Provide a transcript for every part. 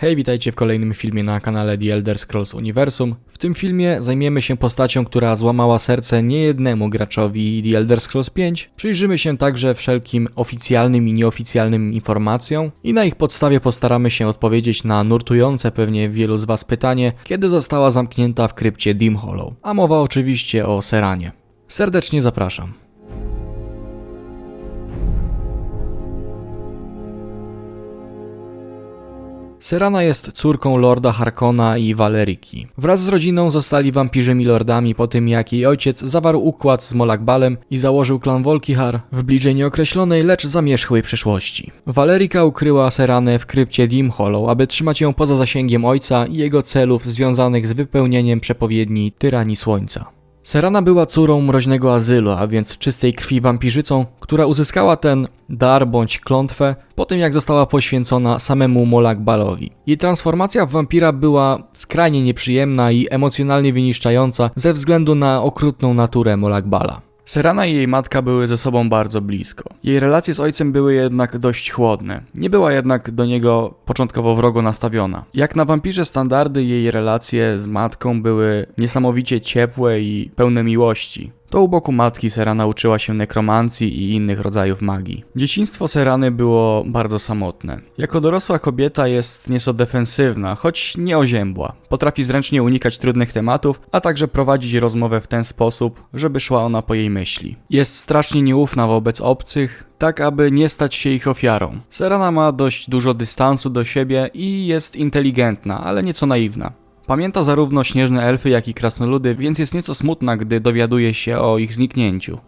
Hej, witajcie w kolejnym filmie na kanale The Elder Scrolls Universum. W tym filmie zajmiemy się postacią, która złamała serce niejednemu graczowi The Elder Scrolls 5. Przyjrzymy się także wszelkim oficjalnym i nieoficjalnym informacjom i na ich podstawie postaramy się odpowiedzieć na nurtujące pewnie wielu z Was pytanie, kiedy została zamknięta w krypcie Dim Hollow. A mowa oczywiście o Seranie. Serdecznie zapraszam. Serana jest córką lorda Harkona i Valeriki. Wraz z rodziną zostali wampirzymi lordami po tym, jak jej ojciec zawarł układ z Molakbalem i założył klan Volkihar w bliżej nieokreślonej, lecz zamierzchłej przyszłości. Valerika ukryła Seranę w krypcie Dim Hollow, aby trzymać ją poza zasięgiem ojca i jego celów związanych z wypełnieniem przepowiedni Tyranii Słońca. Serana była córą mroźnego azylu, a więc czystej krwi wampirzycą, która uzyskała ten dar bądź klątwę po tym jak została poświęcona samemu Molak Balowi. Jej transformacja w wampira była skrajnie nieprzyjemna i emocjonalnie wyniszczająca ze względu na okrutną naturę Molak Bala. Serana i jej matka były ze sobą bardzo blisko. Jej relacje z ojcem były jednak dość chłodne. Nie była jednak do niego początkowo wrogo nastawiona. Jak na wampirze standardy, jej relacje z matką były niesamowicie ciepłe i pełne miłości. To u boku matki Serana uczyła się nekromancji i innych rodzajów magii. Dzieciństwo Serany było bardzo samotne. Jako dorosła kobieta jest nieco defensywna, choć nie oziębła. Potrafi zręcznie unikać trudnych tematów, a także prowadzić rozmowę w ten sposób, żeby szła ona po jej myśli. Jest strasznie nieufna wobec obcych, tak aby nie stać się ich ofiarą. Serana ma dość dużo dystansu do siebie i jest inteligentna, ale nieco naiwna. Pamięta zarówno śnieżne elfy, jak i krasnoludy, więc jest nieco smutna, gdy dowiaduje się o ich zniknięciu.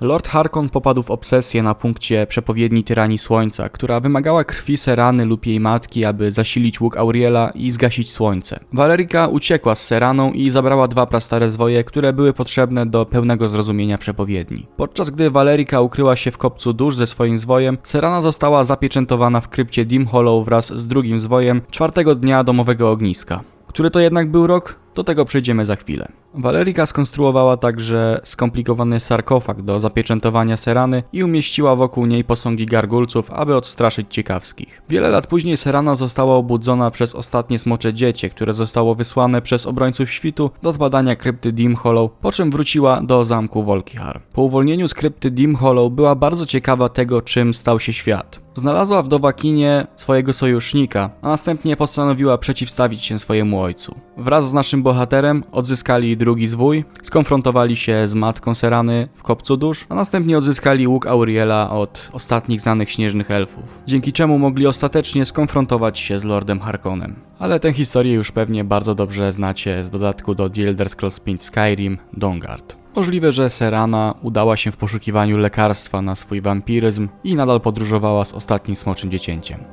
Lord Harkon popadł w obsesję na punkcie przepowiedni tyranii słońca, która wymagała krwi Serany lub jej matki, aby zasilić łuk Auriela i zgasić słońce. Valerika uciekła z Seraną i zabrała dwa prastare zwoje, które były potrzebne do pełnego zrozumienia przepowiedni. Podczas gdy Valerika ukryła się w kopcu dusz ze swoim zwojem, Serana została zapieczętowana w krypcie Dim Hollow wraz z drugim zwojem czwartego dnia domowego ogniska. Który to jednak był rok? Do tego przejdziemy za chwilę. Valerika skonstruowała także skomplikowany sarkofag do zapieczętowania Serany i umieściła wokół niej posągi gargulców, aby odstraszyć ciekawskich. Wiele lat później Serana została obudzona przez ostatnie smocze dziecię, które zostało wysłane przez obrońców świtu do zbadania krypty Dim Hollow, po czym wróciła do zamku Volkihar. Po uwolnieniu z krypty Dim Hollow była bardzo ciekawa tego, czym stał się świat. Znalazła w Dowakinie swojego sojusznika, a następnie postanowiła przeciwstawić się swojemu ojcu. Wraz z naszym bohaterem odzyskali drugi zwój, skonfrontowali się z matką Serany w kopcu dusz, a następnie odzyskali łuk Auriela od ostatnich znanych śnieżnych elfów, dzięki czemu mogli ostatecznie skonfrontować się z Lordem Harkonem. Ale tę historię już pewnie bardzo dobrze znacie z dodatku do The Elder Scrolls 5 Skyrim Dawnguard. Możliwe, że Serana udała się w poszukiwaniu lekarstwa na swój wampiryzm i nadal podróżowała z ostatnim smoczym dziecięciem.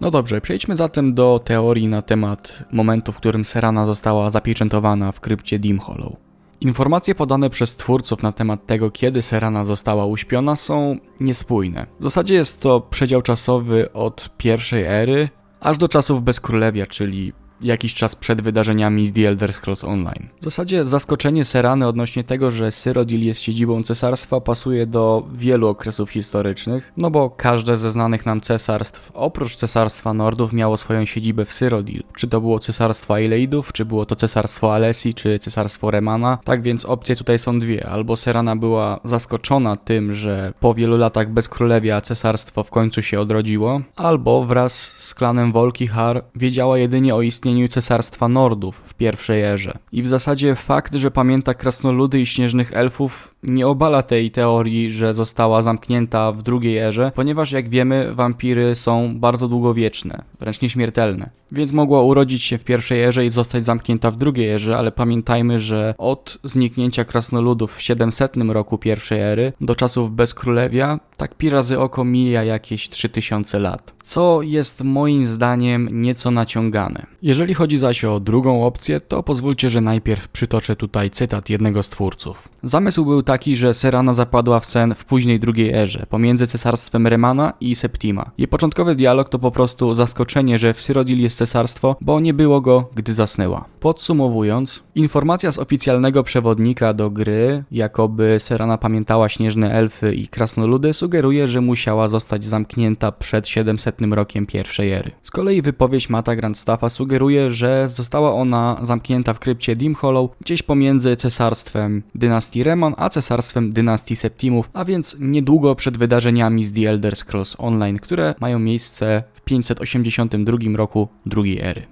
No dobrze, przejdźmy zatem do teorii na temat momentu, w którym Serana została zapieczętowana w krypcie Dim Hollow. Informacje podane przez twórców na temat tego, kiedy Serana została uśpiona, są niespójne. W zasadzie jest to przedział czasowy od pierwszej ery aż do czasów Bezkrólewia, czyli jakiś czas przed wydarzeniami z The Elder Scrolls Online. W zasadzie zaskoczenie Serany odnośnie tego, że Cyrodiil jest siedzibą cesarstwa pasuje do wielu okresów historycznych, no bo każde ze znanych nam cesarstw, oprócz cesarstwa Nordów, miało swoją siedzibę w Cyrodiil. Czy to było cesarstwo Aileidów, czy było to cesarstwo Alessi, czy cesarstwo Remana. Tak więc opcje tutaj są dwie. Albo Serana była zaskoczona tym, że po wielu latach bez królewia cesarstwo w końcu się odrodziło, albo wraz z klanem Volkihar wiedziała jedynie o istnieniu istnieniu cesarstwa Nordów w pierwszej erze. I w zasadzie fakt, że pamięta krasnoludy i śnieżnych elfów nie obala tej teorii, że została zamknięta w drugiej erze, ponieważ jak wiemy, wampiry są bardzo długowieczne, wręcz nieśmiertelne. Więc mogła urodzić się w pierwszej erze i zostać zamknięta w drugiej erze, ale pamiętajmy, że od zniknięcia krasnoludów w 700 roku pierwszej ery do czasów bezkrólewia, tak pi razy oko mija jakieś 3000 lat. Co jest moim zdaniem nieco naciągane. Jeżeli Jeżeli chodzi zaś o drugą opcję, to pozwólcie, że najpierw przytoczę tutaj cytat jednego z twórców. Zamysł był taki, że Serana zapadła w sen w późnej drugiej erze, pomiędzy cesarstwem Remana i Septima. Jej początkowy dialog to po prostu zaskoczenie, że w Cyrodiil jest cesarstwo, bo nie było go, gdy zasnęła. Podsumowując, informacja z oficjalnego przewodnika do gry, jakoby Serana pamiętała śnieżne elfy i krasnoludy, sugeruje, że musiała zostać zamknięta przed 700 rokiem pierwszej ery. Z kolei wypowiedź Mata Grandstaffa sugeruje, że została ona zamknięta w krypcie Dim Hollow, gdzieś pomiędzy cesarstwem dynastii Reman a cesarstwem dynastii Septimów, a więc niedługo przed wydarzeniami z The Elder Scrolls Online, które mają miejsce w 582 roku drugiej ery.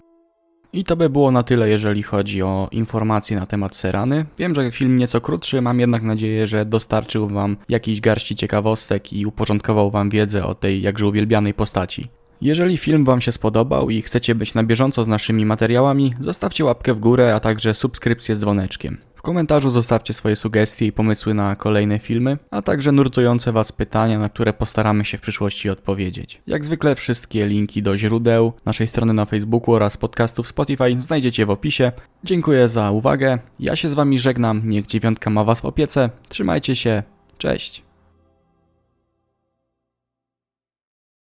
I to by było na tyle, jeżeli chodzi o informacje na temat Serany. Wiem, że film nieco krótszy, mam jednak nadzieję, że dostarczył Wam jakiejś garści ciekawostek i uporządkował Wam wiedzę o tej jakże uwielbianej postaci. Jeżeli film Wam się spodobał i chcecie być na bieżąco z naszymi materiałami, zostawcie łapkę w górę, a także subskrypcję z dzwoneczkiem. W komentarzu zostawcie swoje sugestie i pomysły na kolejne filmy, a także nurtujące Was pytania, na które postaramy się w przyszłości odpowiedzieć. Jak zwykle wszystkie linki do źródeł, naszej strony na Facebooku oraz podcastów Spotify znajdziecie w opisie. Dziękuję za uwagę, ja się z Wami żegnam, niech dziewiątka ma Was w opiece, trzymajcie się, cześć!